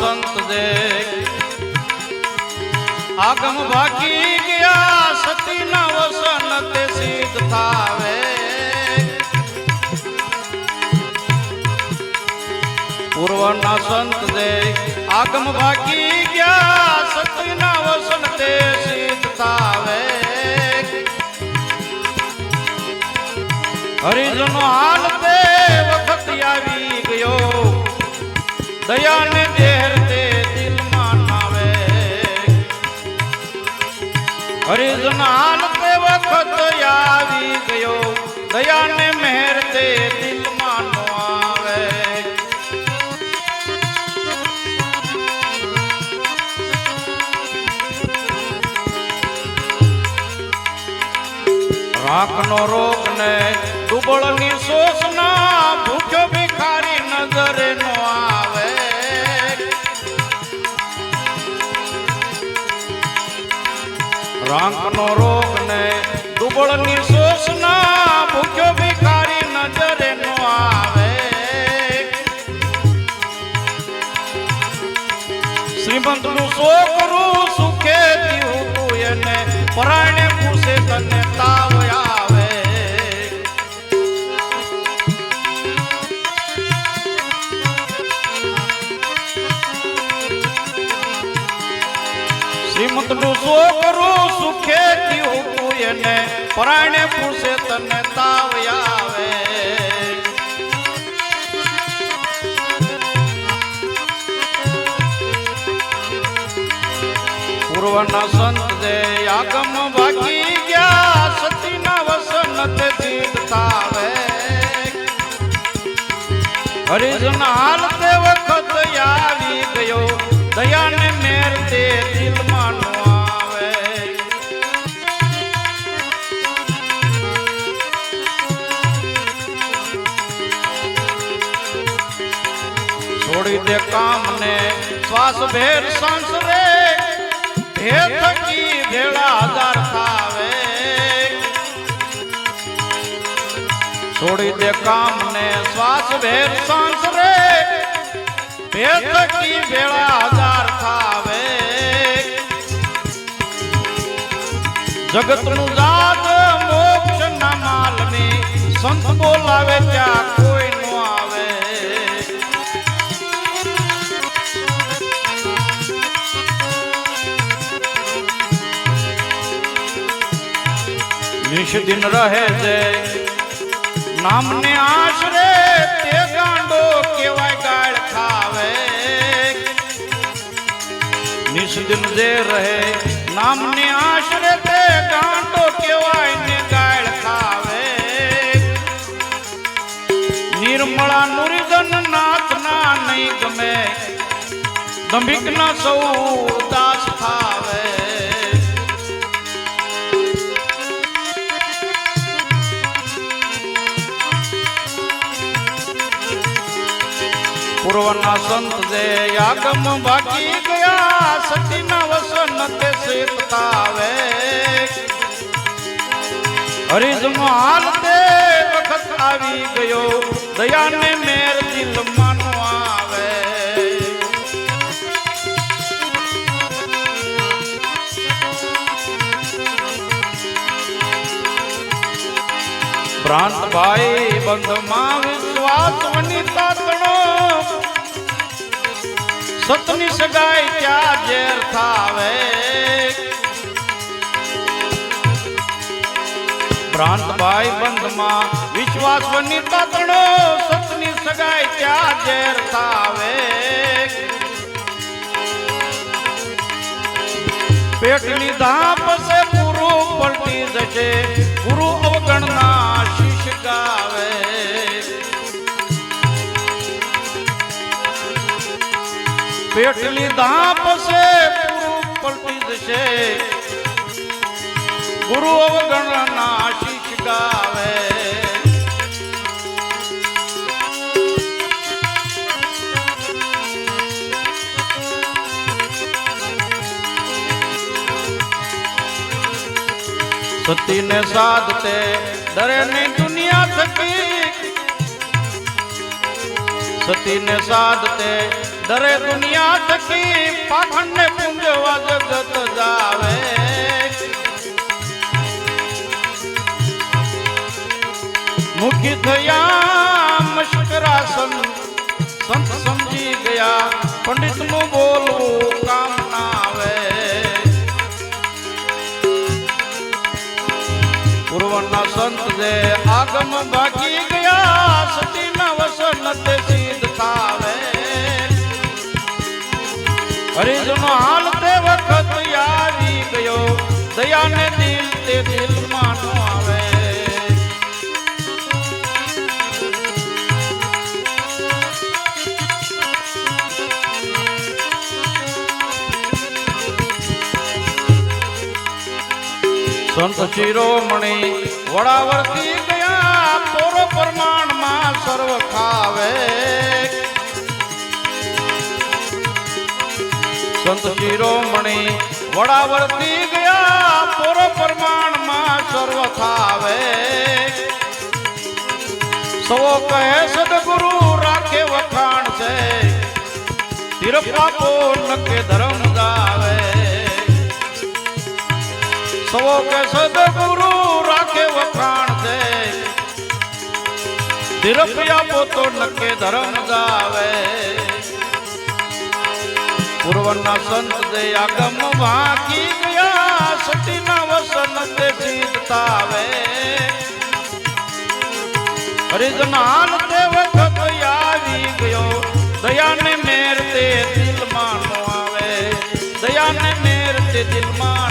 સંત દે. આગમ ભાગી ગયા, સતીના વસન તે સિદ્ધ થાવે. પૂર્વના સંત દે, આગમ ભાગી ગયા, સતીના વસન તે સિદ્ધ થાવે. હરિજનો હાલ તે વખત આવી ગયો. દયાને હરિજન હાલ તે વખત આવી ગયો? દયાને મહેર તે દિલમાં નો આવે. રાખનો રોગ ને દુબળની રાંકનો રોગ છોકરું થયું તું એને, પરાણે પૂછે તને તાવ આવે. પૂર્વના સંત દે આગમ બાકી ગયા, સતીના વસન તે જીત થાવે હરિજન હાલ તે વખત આવી ગયો, દયાને મેર તે દિલમાં છોડી દે કામ ને શ્વાસ ભેર સાંસ રે ભે થકી ભેળા હજાર થાવે. છોડી દે કામ ને શ્વાસ ભેર સાંસ રે ભે થકી ભેળા હજાર થાવે. જગતનું જાત મોક્ષ ના માલની સંત બોલાવે ત્યાં. નિષ્દિન રહે છે. નામને આશરે તે ગાંડો કેવાય ગાળ ખાવે. નિષ્દિન જે રહે, નામને આશરે તે ગાંડો કેવાય ને ગાળ ખાવે. નિર્મળા નુરિજન નાથ ના નહીં ગમે. દંભિક ના પૂર્વના સંત જે આગમ બાકી ગયા, સતીના વસન તે સેપતાવે હરિજનો હાલ તે વખત આવી ગયો, દયાને મેર દિલ માનો આવે. ભ્રાંત ભાઈ બંધમાં વિશ્વાસ વનિતા તણો સતની સગાઈ ક્યાં ઝેર થાવે? ભ્રાંત ભાઈ બંધમાં વિશ્વાસ બની તણો સતની સગાઈ ક્યાં ઝેર થાવે? પેટની ધાપ છે પૂરું પલટી જશે ગુરુ પેટની ધાપ છે પૂરું પલટી જશે. ગુરુ અવગણના આશીષ ગાવે. સતીને સાધતે ડરે નહીં દુનિયા થકી. સતીને સાધતે ડરે દુનિયા થકી પાખંડ ને પૂંજવા જગત જાવે. મુખી થયા મશ્કરાસન, સંત સંત સમજી ગયા પંડિતનું બોલવું કામ ના આવે. પૂર્વના સંત જે આગમ બાકી ગયા, સતીના વસન તે સિદ્ધ થાવે હરિજનો હાલ તે વખત યારી ગયો. દયાને દિલ તે દિલમાં નો આવે. સંત શિરોમણી વડાવર્તી ગયા, પોરો પ્રમાણમાં સર્વ ખાવે. સંત શિરોમણી વડાવર્તી ગયા, પોરો પ્રમાણમાં સર્વ થાવે સવો કહે, સદગુરુ રાખે વખાણ છે. તિરપાપો નકે ધર્મ જાવે સવો કે સદગુરુ રાખે વખાણ છે. તિરપિયા પોતો નકે ધર્મ જાવે પૂર્વના સંત દે આગમ વાકી ગયા, સતીના વસન તે સીધતાવે હરિજન હાલ તે વખત આવી ગયો, દયાને મેર તે દિલમાં આવે. દયાને મેર તે દિલમાં